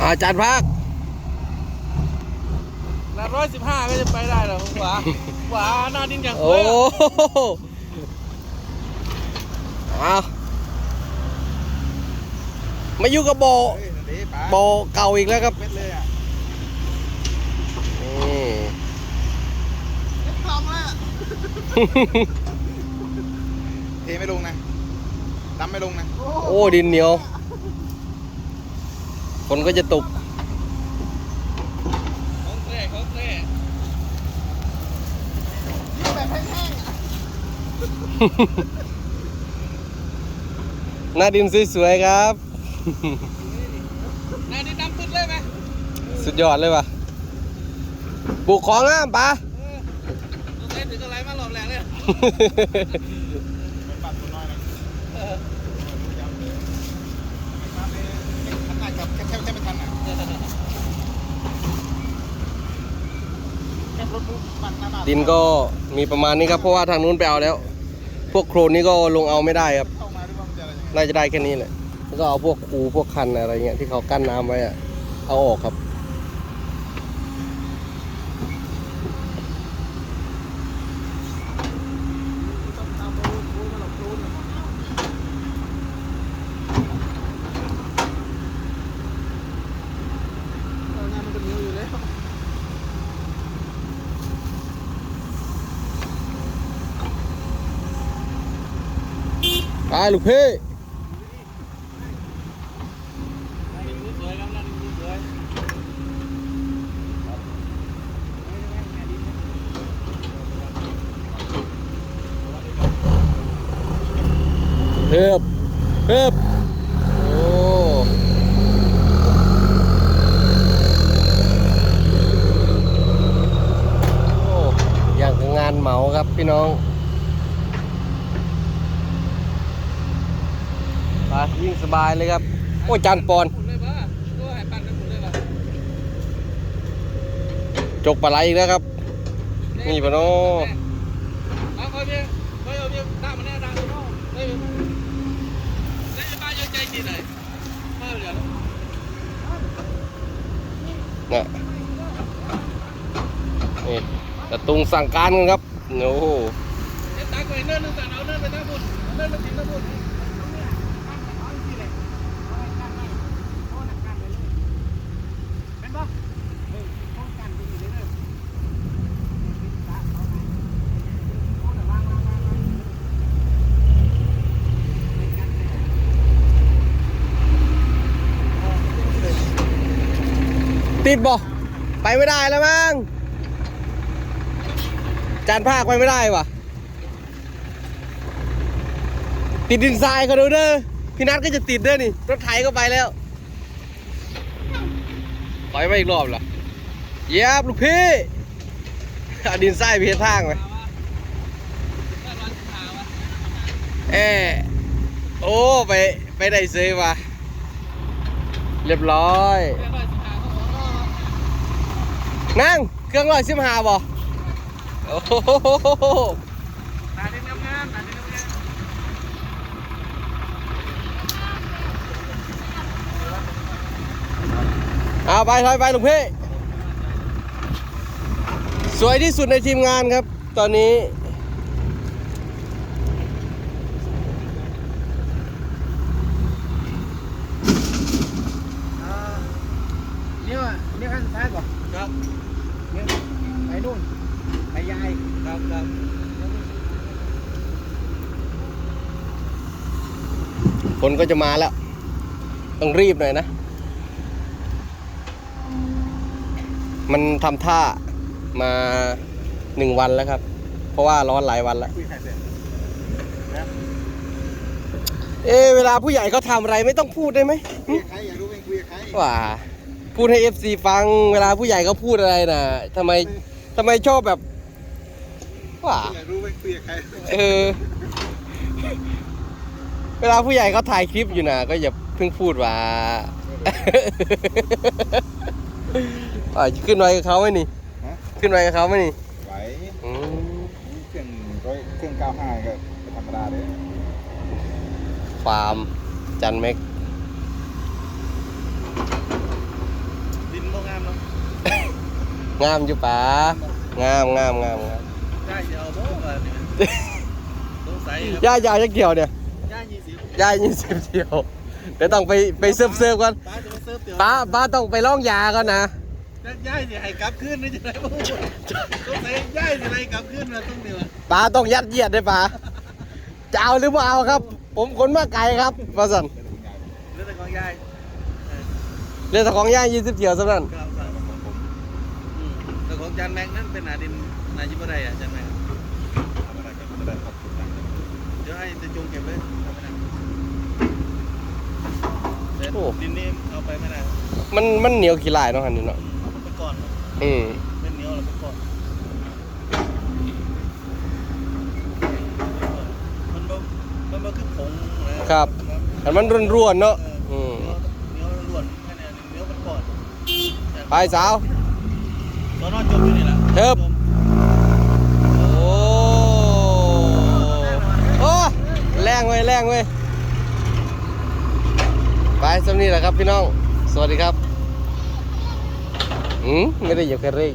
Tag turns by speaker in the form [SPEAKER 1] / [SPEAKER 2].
[SPEAKER 1] อาจารย์พัก
[SPEAKER 2] นัดร้อยสิบห้าก็จะไปได้เหรอขวาขวาหน้าดินอย่าง
[SPEAKER 1] โอ้
[SPEAKER 2] เฟ้อ
[SPEAKER 1] โหเอามาอยู่กับโบ
[SPEAKER 3] เฮ้ยนั่นดิป๋า
[SPEAKER 1] โบเก่าอีกแล้วครับ
[SPEAKER 3] เม็ดเลยอะ
[SPEAKER 1] นี่
[SPEAKER 3] ทำแล้วเทไม่ลงนะดำไม่ลงนะ
[SPEAKER 1] โอ้ดินเหนียว คนก็จะตก
[SPEAKER 2] ของแท้ของแท้
[SPEAKER 3] นี่แบบแห้งๆอะ
[SPEAKER 1] หน้าดินสวยๆครับ
[SPEAKER 2] หน้าดินดำปึ๊ดเลยไหม
[SPEAKER 1] สุดยอดเลยว่ะปลูกของงามปะ
[SPEAKER 2] เออตัวเต้นถึงอะไรมาหลอมแหลกเลย
[SPEAKER 3] มันปัดตัวน้อยนะ
[SPEAKER 2] เออ
[SPEAKER 3] ทันหน้ากับแค่แค่แค่ไม่ทันอะแค่รถปุ๊บปั ดหน้าบ้า
[SPEAKER 1] ดินก็มีประมาณนี้ครับเพราะว่าทางนู้นไปเอาแล้ว พวกโครนนี่ก็ลงเอาไม่ได้ครับ
[SPEAKER 3] เข้ามาด้วยว่ามันจะอะไรยังไง
[SPEAKER 1] น่าจะได้แค่นี้แหละแล้วก็เอาพวกคูพวกคันอะไรเงี้ยที่เขากั้นน้ำไว้อะเอาออกครับ
[SPEAKER 3] ต้องตามไปรู้รู้มาหลบรู้นะเอางานมันก็เหนียวอยู่แล้ว
[SPEAKER 1] ไปลูกพี่
[SPEAKER 2] หน้าดินสวยบหน้าดินสวย
[SPEAKER 1] เพิ่มเพิ่มโอ้โอ้อย่างงานเหมาครับพี่น้อง ไปยิ่งสบายเลยครับ โอ้ยจานปอน
[SPEAKER 2] หมุนเลยปะตัวให้ปั่นกันหมุนเลยปะ
[SPEAKER 1] จกปลาไหลอีกแล้วครับ นี่ปะโน่
[SPEAKER 2] เอาเอาเบี้ยเอาเอาเบี้ยตามมาแน่ดังโน่เฮ้ยเฮ้ยป้ายังใจดีเลยป้าเหลือแล้ว
[SPEAKER 1] นะนี่ตะตุงสั่งการกันครับ โอ้โห
[SPEAKER 2] เอ็ดตาก็เห็นเนินนึงแต่เอาเนินไปทางบุญเนินไปถึงทางบุญ
[SPEAKER 1] ติดบ่ไปไม่ได้แล้วมั้งจานภาคไปไม่ได้วะติดดินทรายเขาดูเด้อพี่นัทก็จะติดเด้อนี่รถไถก็ไปแล้วถอยมาอีกรอบเหรอเยียบลูกพี่ดินทรายเพียทางไปเออโอ้ ไป ไปได้ซื้อมาเรียบร้อย นั่งเครื่องร้อยสิบห้าบ่โอ้โห
[SPEAKER 2] ตาดีนงามๆตาดีนงาน
[SPEAKER 1] เอาไปถอยไปหลวงพี่สวยที่สุดในทีมงานครับ ตอนนี้
[SPEAKER 3] เนี่ยเนี่ยขั้นสุดท้ายก่อน
[SPEAKER 2] ๆครับ
[SPEAKER 3] เนี่ยไปนู่นไปยาย
[SPEAKER 2] ครับครับ
[SPEAKER 1] คนก็จะมาแล้ว ต้องรีบหน่อยนะ มันทำท่ามาหนึ่งวันแล้วครับ เพราะว่าร้อนหลายวันแล้ว
[SPEAKER 3] คุยใครเสร็จ
[SPEAKER 1] เอะเวลาผู้ใหญ่เขาทำอะไรไม่ต้องพูดได้ไหม
[SPEAKER 3] คุยกับใครอยากรู้เองคุยกับใคร
[SPEAKER 1] ว่า พูดให้เอฟซีฟังเวลาผู้ใหญ่เขาพูดอะไรนะทำไมทำไมชอบแบบว่า
[SPEAKER 3] อยากรู้เองคุยกับใคร
[SPEAKER 1] เออ เวลาผู้ใหญ่เขาถ่ายคลิปอยู่นะก็อย่าเพิ่งพูดว่าว่าจะขึ้นไว้กับเขาไหมนี่
[SPEAKER 3] ฮะ
[SPEAKER 1] ขึ้นไว้กับเขาไหมนี่
[SPEAKER 3] ไหว
[SPEAKER 1] อืม
[SPEAKER 3] เครื่องร้อยเครื่องเก้าห้าก็ธรรมดาเลย
[SPEAKER 1] ฟาร์มจันเม็ก งามอยู่ป๋างามงามงามงาม
[SPEAKER 2] ได้จะเอาโบ้มาเนี่ยสงสัยครับ
[SPEAKER 1] ย่ายาวจักเกี่ยวเนี่ย
[SPEAKER 2] ย่ายี่สิบ
[SPEAKER 1] ย่ายี่สิบเดียวเดี๋ยวต้องไปไปเซิร์ฟเซิร์ฟก่อน
[SPEAKER 2] ป้าจะมาเซิร์ฟเตี๋ยว
[SPEAKER 1] ป้าป้าต้องไปล่องยาก่อนนะ
[SPEAKER 2] ย่ายสิให้กลับขึ้นนี่จะได้บ่สงสัยย่ายสิให้กลับขึ้นมาต้องเดียว
[SPEAKER 1] ป้าต้องยัดเยียดด้วยป้าจะเอาหรือเปล่าครับ ผมคนมาไกลครับมาสั่น
[SPEAKER 2] เรื่องของย่าย
[SPEAKER 1] เรื่องของย่ายี่สิบเดียวสำนัน
[SPEAKER 2] ครับครับอืมแต่ของ จานแม็กนั่นเป็นนาดินนาจิบอะไรอะจานแม็กเดี๋ยวให้จะจงเก็บไว้ทำไม่ได้เสร็จดินนี่เอาไปไม่ได้
[SPEAKER 1] มันมันเหนียวขี้ลายเนาะฮันนี่เนาะ
[SPEAKER 2] เอาไปก่อน
[SPEAKER 1] อืม
[SPEAKER 2] เป็นเหนียวแล้วไปก่อนมันบ่มันบ่คือผงนะครับ
[SPEAKER 1] อันมันร่วนๆเนาะอืม
[SPEAKER 2] เหนียวล้วนแค่นี้เหนียวมันก่อน
[SPEAKER 1] ไปสาว
[SPEAKER 2] ตอนนอนจมอยู่นี่แหละ
[SPEAKER 1] เทิบ
[SPEAKER 2] จม
[SPEAKER 1] โอ้โอ้แรงเว้ยแรงเว้ยไปสำนี้แหละครับพี่น้อง สวัสดีครับ อืมไม่ได้อยู่แค่เร่ง